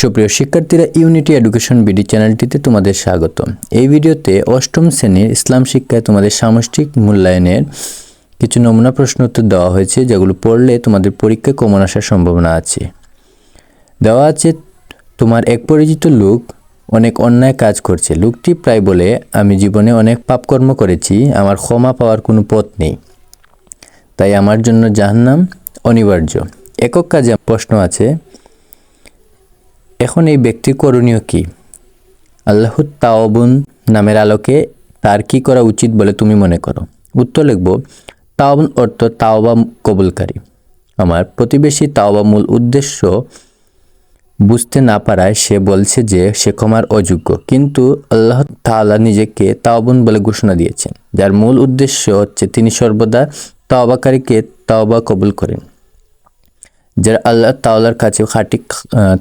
সুপ্রিয় শিক্ষার্থীরা unity education BD চ্যানেলটিতে তোমাদের স্বাগত এই ভিডিওতে অষ্টম শ্রেণির ইসলাম শিক্ষায় তোমাদের সামষ্টিক মূল্যায়নের কিছু নমুনা প্রশ্ন উত্তর দেওয়া হয়েছে, যেগুলো পড়লে তোমাদের পরীক্ষায় কমন আসার সম্ভাবনা আছে। দেওয়া আছে, তোমার এক পরিচিত লোক অনেক অন্যায় কাজ করছে। লোকটি প্রায় বলে, আমি জীবনে অনেক পাপকর্ম করেছি, আমার ক্ষমা পাওয়ার কোনো পথ নেই। তাই আমার জন্য জাহান্নাম অনিবার্য। একক কাজে প্রশ্ন আছে এখন এই ব্যক্তি করণীয় কি? আল্লাহ তাওবুন নামের আলোকে তার কি করা উচিত বলে তুমি মনে করো? উত্তর লিখব তাওবুন অর্থ তাওবা কবুলকারী। আমার প্রতিবেশী তাওবা মূল উদ্দেশ্য বুঝতে না পারায় সে বলছে যে সে ক্ষমার অযোগ্য। কিন্তু আল্লাহ তাআলা নিজেকে তাওবুন বলে ঘোষণা দিয়েছেন। যার মূল উদ্দেশ্য হচ্ছে তিনি সর্বদা তাওবাকারীকে তাওবা কবুল করেন। যারা আল্লাহ তাওলার কাছে খাঁটি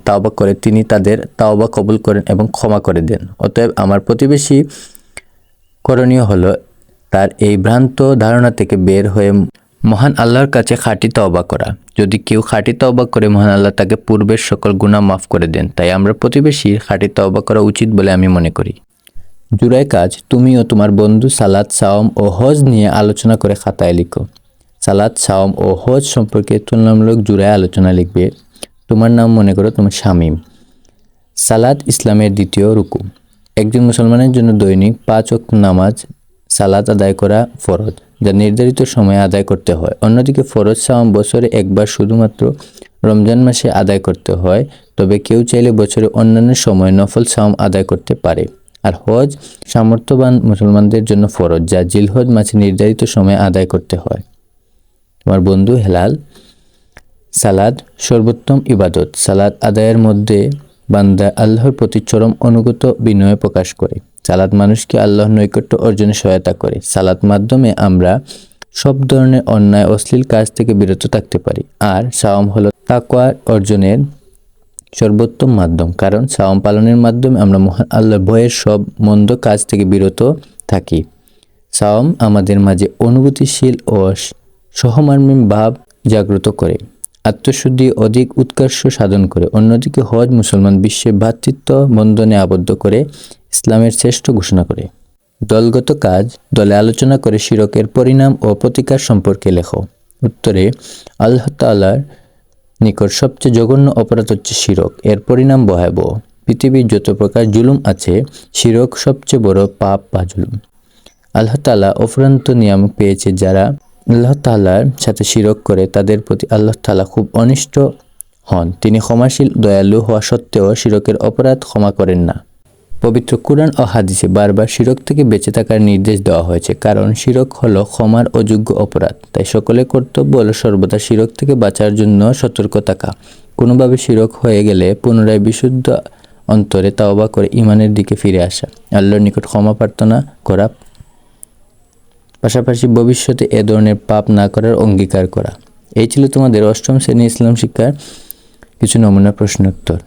তাওবা করে, তিনি তাদের তাওবা কবুল করেন এবং ক্ষমা করে দেন। অতএব আমার প্রতিবেশী করণীয় হলো তার এই ভ্রান্ত ধারণা থেকে বের হয়ে মহান আল্লাহর কাছে খাঁটি তওবা করা। যদি কেউ খাঁটি তওবা করে, মহান আল্লাহ তাকে পূর্বের সকল গুনাহ মাফ করে দেন। তাই আমরা প্রতিবেশী খাঁটি তওবা করা উচিত বলে আমি মনে করি। জুরাই কাজ তুমি ও তোমার বন্ধু সালাদ সাওম ও হজ নিয়ে আলোচনা করে খাতায় লিখো। সালাদ, সাওম ও হজ সম্পর্কে তুলনামূলক জুড়ায় আলোচনা লিখবে। তোমার নাম মনে করো তোমার শামীম সালাদ ইসলামের দ্বিতীয় রুকু। একজন মুসলমানের জন্য দৈনিক পাঁচ ওয়াক্ত নামাজ, সালাদ আদায় করা ফরজ, যা নির্ধারিত সময়ে আদায় করতে হয়। অন্যদিকে ফরজ সাওম বছরে একবার শুধুমাত্র রমজান মাসে আদায় করতে হয়, তবে কেউ চাইলে বছরে অন্যান্য সময় নফল সাওম আদায় করতে পারে। আর হজ সামর্থ্যবান মুসলমানদের জন্য ফরজ, যা জিলহজ মাসে নির্ধারিত সময়ে আদায় করতে হয়। তোমার বন্ধু হেলাল, সালাদ সর্বোত্তম ইবাদত। সালাদ আদায়ের মধ্যে বান্দা আল্লাহর প্রতি চরম অনুগত বিনয় প্রকাশ করে। সালাদ মানুষকে আল্লাহর নৈকট্য অর্জনে সহায়তা করে। সালাদ মাধ্যমে আমরা সব ধরনের অন্যায়, অশ্লীল কাজ থেকে বিরত থাকতে পারি। আর সাওম হলো তাকওয়া অর্জনের সর্বোত্তম মাধ্যম। কারণ সাওম পালনের মাধ্যমে আমরা মহান আল্লাহর ভয়ের সব মন্দ কাজ থেকে বিরত থাকি। সাওম আমাদের মাঝে অনুভূতিশীল ও সহমর্মী ভাব জাগ্রত করে, আত্মশুদ্ধি অধিক উৎকর্ষ সাধন করে, অন্যদিকে হজ মুসলমান বিশ্বে ভ্রাতৃত্ব বন্ধনে আবদ্ধ করে ইসলামের শ্রেষ্ঠ ঘোষণা করে। দলগত কাজ, দলে আলোচনা করে শিরকের পরিণাম ও প্রতিকার সম্পর্কে লেখো। উত্তরে, আল্লাহ নিকট সবচেয়ে জঘন্য অপরাধ হচ্ছে শিরক, এর পরিণাম ভয়াবহ। পৃথিবীর যত প্রকার জুলুম আছে, শিরক সবচেয়ে বড় পাপ বা জুলুম। আল্লাহ তালা অফুরান্ত নিয়ম পেয়েছে যারা আল্লাহ তাল্লার সাথে শিরক করে তাদের প্রতি আল্লাহ তালা খুব অনিষ্ট হন। তিনি ক্ষমাশীল, দয়ালু হওয়া সত্ত্বেও শিরকের অপরাধ ক্ষমা করেন না। পবিত্র কুরআন ও হাদিসে বারবার শিরক থেকে বেঁচে থাকার নির্দেশ দেওয়া হয়েছে, কারণ শিরক হলো ক্ষমার অযোগ্য অপরাধ। তাই সকলে কর্তব্য হলো সর্বদা শিরক থেকে বাঁচার জন্য সতর্ক থাকা। কোনোভাবে শিরক হয়ে গেলে পুনরায় বিশুদ্ধ অন্তরে তাওবা করে ইমানের দিকে ফিরে আসা। আল্লাহর নিকট ক্ষমা প্রার্থনা করা পাশাপাশি ভবিষ্যতে এ ধরনের পাপ না করার অঙ্গীকার করা। এই ছিল তোমাদের অষ্টম শ্রেণি ইসলাম শিক্ষার কিছু নমুনা প্রশ্নোত্তর।